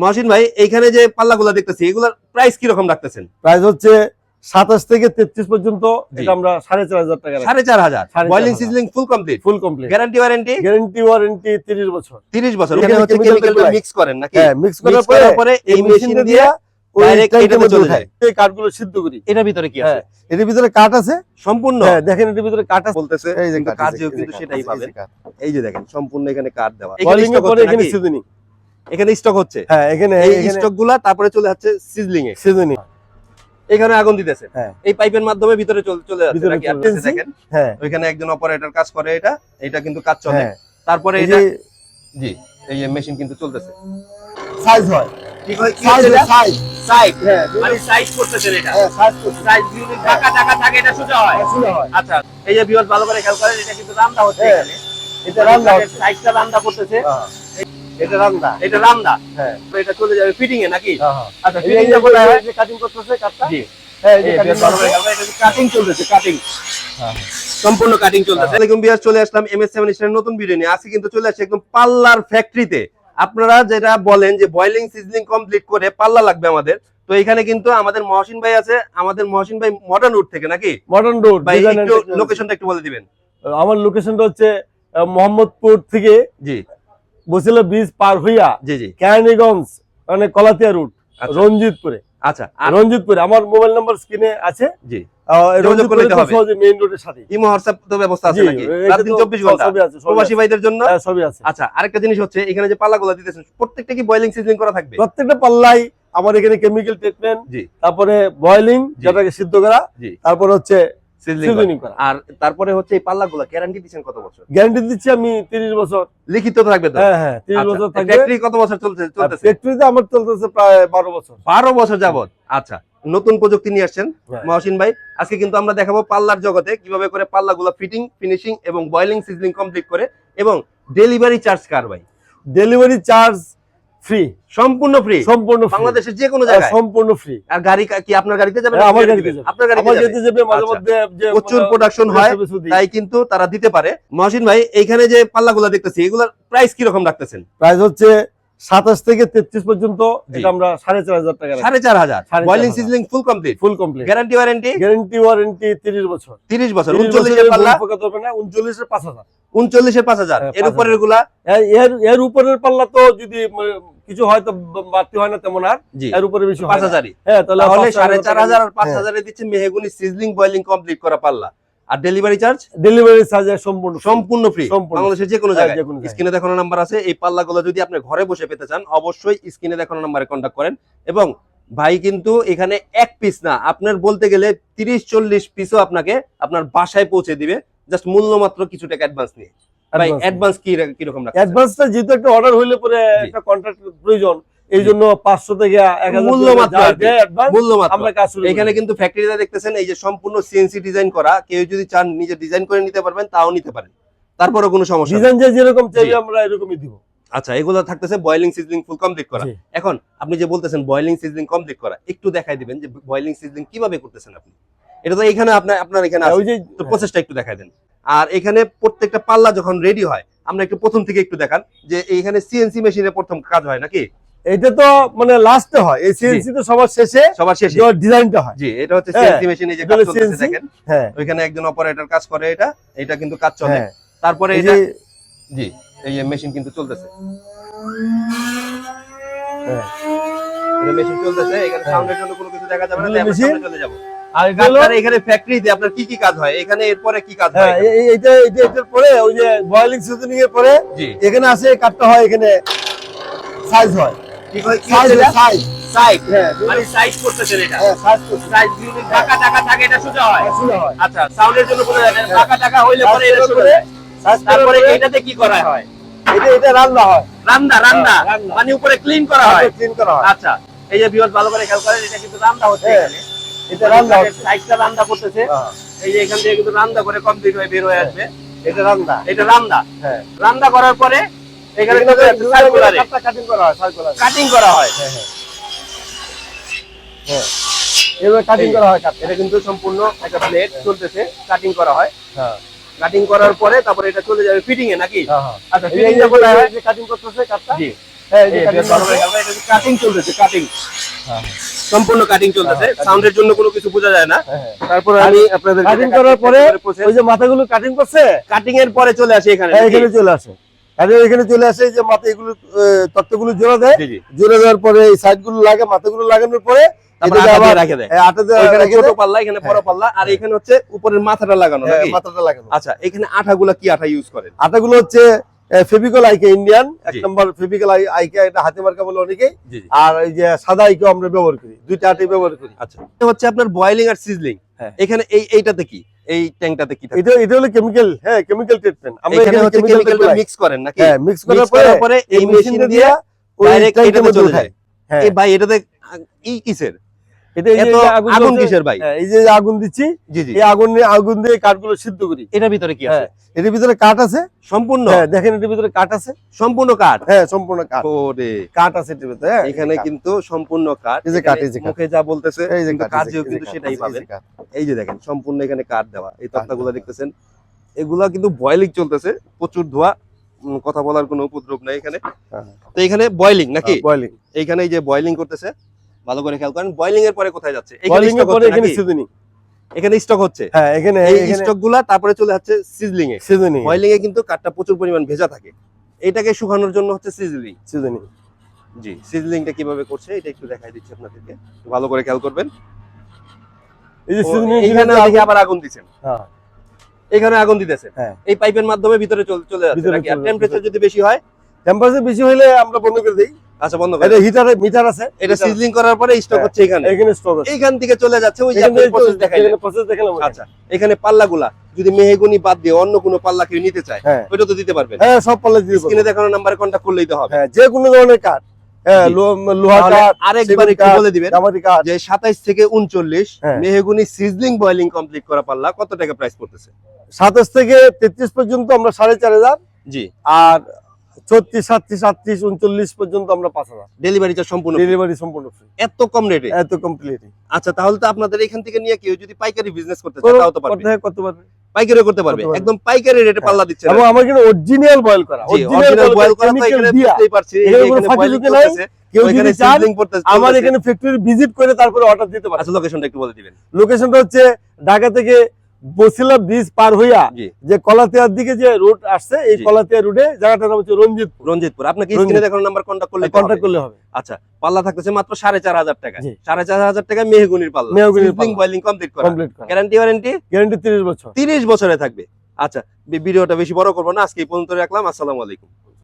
মহসিন ভাই এইখানে যে পাল্লাগুলো দেখতেছি এগুলোর প্রাইস কি রকম রাখতেছেন? প্রাইস হচ্ছে সাতাশ থেকে তেত্রিশ পর্যন্ত। আমরা সাড়ে চার হাজার টাকা সাড়ে চার হাজার? সাড়ে boiling sizzling full complete full complete guarantee warranty guarantee warranty তিরিশ বছর। তিরিশ বছর। এখানে এখানে হচ্ছে chemical কেমিক্যালগুলো মিক্স করেন নাকি? হ্যাঁ মিক্স করার করার পরে পরে এই এই মেশিন দিয়ে কাঠ সম্পূর্ণ? কাঠ যে কাঠ, কাঠ। দেখেন সম্পূর্ণ এখানে কার্ড দেওয়া। এখানে স্টক হচ্ছে। হ্যাঁ এখানে এই এখানে স্টকগুলা তারপরে চলে যাচ্ছে সিজলিং এ। সিজনিং এখানে আগুন দিতেছে। হ্যাঁ। এই পাইপের মাধ্যমে ভিতরে চলে চলে যাচ্ছে নাকি? আপনি দেখেন। হ্যাঁ। ওইখানে একজন অপারেটর কাজ করে এটা। এটা কিন্তু কাজ চলে। হ্যাঁ। তারপরে এই এটা যে জি এই যে মেশিন কিন্তু চলতেছে। সাইজ হয়। কি হয়? কি সাইজ সাইজ সাইড হ্যাঁ। মানে করতেছেন এটা। হ্যাঁ সাইজ ইউনিট ঢাকা ঢাকা থাকে এটা সোজা হয়। হয় আচ্ছা এই যে ভিউয়ার্স ভালো করে খেয়াল করেন এটা কিন্তু রান্দা হচ্ছে এখানে। এটা রান্না হচ্ছে। সাইডটা রান্দা করতেছে। হ্যাঁ, এটা রান্না এটা রান্দা হ্যাঁ। এটা চলে যাবে ফিটিং এ নাকি? হ্যাঁ, হ্যাঁ। আচ্ছা ফিটিং যে যখন হয়? যে কাটিং করতেছে কাটটা জি। হ্যাঁ কাটিং কাটিং সম্পূর্ণ কাটিং চলতেছে। আসসালামু বিয়ার চলে আসলাম এমএস সেভেন স্টার নতুন ভিডিও নিয়ে। আজকে কিন্তু চলে আসছে একদম পাল্লার ফ্যাক্টরিতে আপনারা যেটা বলেন যে বয়লিং সিজলিং কমপ্লিট করে পাল্লা লাগবে আমাদের। তো এখানে কিন্তু আমাদের মহসিন ভাই আছে। আমাদের মহসিন ভাই মডার্ন রুট থেকে নাকি? মডার্ন রোড ভাই একটু লোকেশনটা একটু বলে দিবেন। আমার লোকেশনটা হচ্ছে মোহাম্মদপুর থেকে জি। বসিলা ব্রিজ পার হইয়া জি জি। কেরানীগঞ্জ মানে কলাতিয়া রুট আচ্ছা। রঞ্জিতপুরে। আচ্ছা আর রঞ্জিতপুরে আমার মোবাইল নাম্বার স্ক্রিনে আছে। জি। আরেকটা জিনিস হচ্ছে এখানে যে পাল্লাগুলো দিতেছেন প্রত্যেকটা কি বয়লিং সিজলিং করা থাকবে? প্রত্যেকটা পাল্লাই আমার এখানে কেমিক্যাল ট্রিটমেন্ট জি। তারপরে বয়েলিং যেটাকে সিদ্ধ করা তারপর হচ্ছে সিজনিং করা। আর তারপরে হচ্ছে এই পাল্লাগুলো গ্যারান্টি দিচ্ছেন কত বছর? গ্যারান্টি দিচ্ছি আমি তিরিশ বছর। লিখিত থাকবে তো? হ্যাঁ হ্যাঁ তিরিশ বছর থাকবে। ফ্যাক্টরি কত বছর চলছে চলতেছে? আমার চলতেছে প্রায় বারো বছর। বারো বছর যাবত আচ্ছা নতুন প্রযুক্তি নিয়ে আসছেন। মহসিন ভাই। আজকে কিন্তু আমরা দেখাবো পাল্লার জগতে কীভাবে করে পাল্লাগুলো ফিটিং ফিনিশিং এবং বয়লিং সিজলিং কমপ্লিট করে এবং ডেলিভারি চার্জ কার ভাই? ডেলিভারি চার্জ ফ্রি সম্পূর্ণ ফ্রি সম্পূর্ণ বাংলাদেশের যে কোনো জায়গায়? সম্পূর্ণ ফ্রি আর গাড়ি কি আপনার গাড়িতে যাবে হ্যাঁ, আমার গাড়িতে যাবে। আপনার গাড়িতে যাবে মাঝে আচ্ছা। মধ্যে যে প্রচুর প্রোডাকশন হয়। তাই কিন্তু তারা দিতে পারে। মহসিন ভাই এইখানে যে পাল্লাগুলো দেখতেছি এগুলোর প্রাইস কি রকম রাখতেছেন? প্রাইস হচ্ছে সাতাশ থেকে তেত্রিশ পর্যন্ত এটা আমরা সাড়ে চার হাজার টাকা সাড়ে চার হাজার। Boiling sizzling full complete full complete guarantee warranty guarantee warranty তিরিশ বছর। তিরিশ বছর 30 উনচল্লিশের পাল্লা? না উনচল্লিশের পাঁচ হাজার। উনচল্লিশের পাঁচ হাজার। হ্যাঁ, এর উপরেরগুলা? এর- এর এর উপরের পাল্লা তো যদি কিছু হয়তো বাড়তি হয় না তেমন আর। এর উপরে বেশি পাঁচ হয়। হাজারই। হ্যাঁ তাহলে সাড়ে চার হাজার আর পাঁচ হ্যাঁ। হাজারে দিচ্ছে মেহেগুনি সিজলিং বয়লিং কমপ্লিট করা পাল্লা। আর ডেলিভারি চার্জ ডেলিভারি চার্জ সম্পূর্ণ সম্পূর্ণ ফ্রি বাংলাদেশের যে কোনো হ্যাঁ, জায়গায়। স্ক্রিনে দেখানো নাম্বার আছে এই পাল্লাগুলো যদি আপনি ঘরে বসে পেতে চান অবশ্যই স্ক্রিনে দেখানো নাম্বারে কন্ট্যাক্ট করেন। এবং ভাই কিন্তু এখানে এক পিস না আপনার বলতে গেলে তিরিশ চল্লিশ পিসও আপনাকে আপনার বাসায় পৌঁছে দিবে। জাস্ট মূল্য মাত্র কিছু টাকা অ্যাডভান্স নিয়ে। ভাই। অ্যাডভান্স কি কীরকম? অ্যাডভান্সটা যেহেতু একটা অর্ডার হইলে পরে একটা কন্ট্রাক্ট প্রয়োজন এই জন্য পাঁচশো থেকে আমরা কাজ এখানে কিন্তু ফ্যাক্টরিতে দেখতেছেন এই যে সম্পূর্ণ সিএনসি ডিজাইন করা কেউ যদি চান নিজে ডিজাইন করে নিতে পারবেন তাও নিতে পারেন। তারপরও কোনো সমস্যা ডিজাইন যে যেরকম চাইবে আমরা এরকমই দিব। আচ্ছা এগুলো থাকতেছে বয়লিং সিজলিং ফুল কমপ্লিট করা। এখন আপনি যে বলতেছেন বয়লিং সিজলিং কমপ্লিট করা একটু দেখাই দিবেন যে বয়লিং সিজলিং কীভাবে করতেছেন আপনি। এটা তো এখানে আপনার আপনার এখানে ওই যে প্রসেসটা একটু দেখাই দেন। আর এখানে প্রত্যেকটা পাল্লা যখন রেডি হয় আমরা একটু প্রথম থেকে একটু দেখান যে এইখানে সিএনসি মেশিনে প্রথম কাজ হয় নাকি? এটা তো মানে লাস্টে হয়। এই সিএনসি তো সবার শেষে সবার শেষে। ডিজাইনটা হয়। জি এটা হচ্ছে হ্যাঁ, সিএনসি মেশিনে যে কাজ চলতেছে দেখেন। হ্যাঁ। ওইখানে একজন অপারেটর কাজ করে এটা এটা কিন্তু কাজ চলে। হ্যাঁ। তারপরে এই যে জি এই যে মেশিন কিন্তু চলতেছে। হ্যাঁ। এটা মেশিন চলতেছে এখানে হ্যাঁ। সাউন্ডের জন্য কোনো কিছু দেখা যাবে না তাই আমরা সামনে চলে যাব। আর আপনার এখানে ফ্যাক্টরিতে আপনার কি কি কাজ হয়? এখানে এরপরে কি কাজ হ্যাঁ হয় এই- এই- এইটা এইটা এটার পরে ওই যে বয়েলিং সিজনিং এর পরে এখানে আসে কাটটা হয় এখানে সাইজ হয়। কি হয়। মানে হ্যাঁ হয়? আচ্ছা সাউন্ডের জন্য বলে যাবেন হ্যাঁ। ঢাকা ঢাকা হইলে পরে এটা সোজা তারপরে তারপরে এটাতে কি করা হয়? এটা এটা রান্না মানে উপরে ক্লিন করা হয়? ক্লিন করা হয়। আচ্ছা এই যে ভিউয়ার্স ভালো করে খেয়াল করেন এটা কিন্তু রান্দা হচ্ছে এখানে। এটা রান্না হচ্ছে। সাইডটা রান্দা করতেছে। এই যে এখান থেকে কিন্তু রান্দা করে কমপ্লিট হয়ে বের হয়ে আসবে। এটা রান্না। এটা রান্দা হ্যাঁ। রান্দা করার পরে এখানে কিন্তু সার্কুলারে কাটিং করা হয় সার্কুলার কাটিং করা হয়। হ্যাঁ হ্যাঁ। হ্যাঁ। এভাবে কাটিং করা হয় এটা কিন্তু সম্পূর্ণ একটা প্লেট চলতেছে কাটিং করা হয়। হ্যাঁ। কাটিং করার পরে তারপরে এটা চলে যাবে ফিটিং এ নাকি? হ্যাঁ হ্যাঁ। আচ্ছা ফিটিং যে হয়? কাটিং করতেছে কাটটা জি। হ্যাঁ, কাটিং চলতেছে কাটিং হ্যাঁ, সম্পূর্ণ কাটিং চলতেছে। হ্যাঁ, সাউন্ডের জন্য কোনো কিছু বোঝা যায় না। হ্যাঁ, হ্যাঁ। আমি আপনাদের কাটিং করার পরে ওই যে মাথাগুলো কাটিং করছে? কাটিং এর পরে চলে আসি এখানে হ্যাঁ, এখানে চলে আসে। এখানে চলে আসে যে মাথা এগুলো তত্ত্বগুলো জোড়া দেয়। জোড়া দেওয়ার পরে এই সাইডগুলো লাগে মাথাগুলো লাগানোর পরে তারপরে এটাকে আবার রাখে দেয়। আটা দিয়ে ওইখানে রেখে ছোট দেয়। পাল্লা এখানে বড়। পাল্লা আর এখানে হচ্ছে উপরের মাথাটা লাগানো মাথাটা লাগানো। আচ্ছা এখানে আঠাগুলা কি আঠা ইউজ করেন? আটাগুলো হচ্ছে ফেভিকল আইকে ইন্ডিয়ান এক নম্বর ফেভিকল আইকে এটা হাতে মার্কা বলে অনেকে জি জি। আর এই যে সাদা আইকেও আমরা ব্যবহার করি দুইটা আটে ব্যবহার করি। আচ্ছা। হচ্ছে আপনার বয়েলিং আর সিজলিং হ্যাঁ। এখানে এই এইটাতে কি? এই ট্যাঙ্কটাতে কি? এটা এটা হলো কেমিক্যাল হ্যাঁ কেমিক্যাল ট্রিটমেন্ট আমরা এখানে হচ্ছে chemical কেমিক্যাল মিলাই। মিক্স করেন নাকি? হ্যাঁ মিক্স করার পরে পরে এই মেশিন দিয়ে ডাইরেক্ট এটাতে চলে যায়। হ্যাঁ। এই ভাই এটাতে কিসের এটা এই এত আগুন আগুন কিসের ভাই হ্যাঁ, এই যে আগুন দিচ্ছি জি জি এই আগুন আগুন দিয়ে কাঠগুলো সিদ্ধ করি এটার ভিতরে কি আছে হ্যাঁ এটার ভিতরে কাঠ আছে সম্পূর্ণ হ্যাঁ দেখেন এটার ভিতরে কাঠ আছে সম্পূর্ণ কাঠ হ্যাঁ সম্পূর্ণ কাঠ ওরে কাঠ আছে এটার ভিতরে হ্যাঁ এখানে কাঠ। কিন্তু সম্পূর্ণ কাঠ এই যে কাঠ, এখানে এই যে মুখে যা বলতেছে এই যে কিন্তু কাঠ, এই যে- কাজেও কিন্তু সেটাই পাবেন এই যে দেখেন সম্পূর্ণ এখানে কাঠ দেওয়া এই তক্তাগুলো দেখতেছেন এগুলা কিন্তু বয়লিং চলতেছে প্রচুর ধোয়া কথা বলার কোনো উপদ্রব নাই এখানে হ্যাঁ। তো এখানে বয়েলিং নাকি বয়লিং এইখানে এই যে বয়লিং করতেছে ভালো করে খেয়াল করেন বয়েলিং এর পরে কোথায় যাচ্ছে? বয়লিং এর পরে এখানে সিজনিং এখানে স্টক হচ্ছে? হ্যাঁ এখানে এই এখানে স্টকগুলা তারপরে চলে যাচ্ছে সিজলিং এ। সিজনিং বয়েলিং এ কিন্তু কাঠটা প্রচুর পরিমাণ ভেজা থাকে। এটাকে শুকানোর জন্য হচ্ছে সিজলিং সিজনিং জি সিজলিংটা কীভাবে করছে এটা একটু দেখাই দিচ্ছি আপনাদেরকে। ভালো করে খেয়াল করবেন। এই যে সিজনিং এইখানে দেখি আবার আগুন দিচ্ছেন। হ্যাঁ। এখানে আগুন দিতেছে। হ্যাঁ। এই পাইপের মাধ্যমে ভিতরে চলে চলে যাচ্ছে টেম্পারেচার যদি বেশি হয়? টেম্পারেচার বেশি হলে আমরা বন্ধ করে দিই। আচ্ছা বন্ধ করে এটা হিটারে মিটার আছে। এটা সিজলিং করার পরে স্টক। হচ্ছে এখানে। এখানে স্টক আছে। এইখান থেকে চলে যাচ্ছে ওই যে দেখাইলেন। এখানে প্রসেস দেখালাম আচ্ছা এখানে পাল্লাগুলা যদি মেহগুনি বাদ দিয়ে অন্য কোনো পাল্লা কেউ নিতে চায় হ্যাঁ। ওইটা তো দিতে পারবেন। হ্যাঁ সব পাল্লা দিয়ে স্ক্রিনে দেখানো নাম্বারে কন্ট্যাক্ট করলেই তো হবে। হ্যাঁ যে কোনো ধরনের কাঠ হ্যাঁ থেকে উনচল্লিশ হ্যাঁ। মেহগুনি সিজলিং বয়েলিং কমপ্লিট করা পাল্লা কত টাকা প্রাইস পড়তেছে? সাতাশ থেকে তেত্রিশ পর্যন্ত আমরা সাড়ে চার হাজার। জি। আর ছত্রিশ সাতত্রিশ আটত্রিশ উনচল্লিশ পর্যন্ত আমরা পাঁচ হাজার। ডেলিভারি চার্জ সম্পূর্ণ ডেলিভারি সম্পূর্ণ ফ্রি এত কম রেটে এত কমপ্লিট আচ্ছা তাহলে তো আপনাদের এখান থেকে নিয়ে কেউ যদি পাইকারি বিজনেস করতে চায় তাও তো পারবে। করতে পারবে। পাইকারিও করতে পারবে। একদম পাইকারি রেটে। পাল্লা দিচ্ছে এবং আমার কিন্তু অরিজিনাল বয়েল করা অরিজিনাল বয়েল করা তো এখানে বুঝতেই পারছি এখানে কোনো এখানে ফাঁকি boiling ঝুঁকি নাই, চলতেছে, কেউ যদি চান আমার এখানে ফ্যাক্টরি ভিজিট করে তারপরে অর্ডার দিতে পারে। আচ্ছা লোকেশনটা একটু বলে দিবেন। লোকেশনটা হচ্ছে ঢাকা থেকে বসিলা ব্রিজ পার হইয়া যে কলাতিয়ার দিকে যে রুট আসছে এই কলাতিয়া রুটে জায়গাটার নাম হচ্ছে রঞ্জিতপুর। রঞ্জিতপুর। আপনাকে স্ক্রিনে দেখানো নাম্বার কন্ট্যাক্ট করলে কন্ট্যাক্ট করলে হবে। আচ্ছা পাল্লা থাকতেছে মাত্র সাড়ে চার হাজার টাকা। সাড়ে চার হাজার টাকা মেহগুনির পাল্লা। মেহগনির। বয়েলিং কমপ্লিট করা। গ্যারান্টি ওয়ারেন্টি গ্যারান্টি তিরিশ বছর। তিরিশ বছরে থাকবে। আচ্ছা ভিডিওটা বেশি বড় করব না আজকে এই পর্যন্ত রাখলাম। আসসালামু আলাইকুম।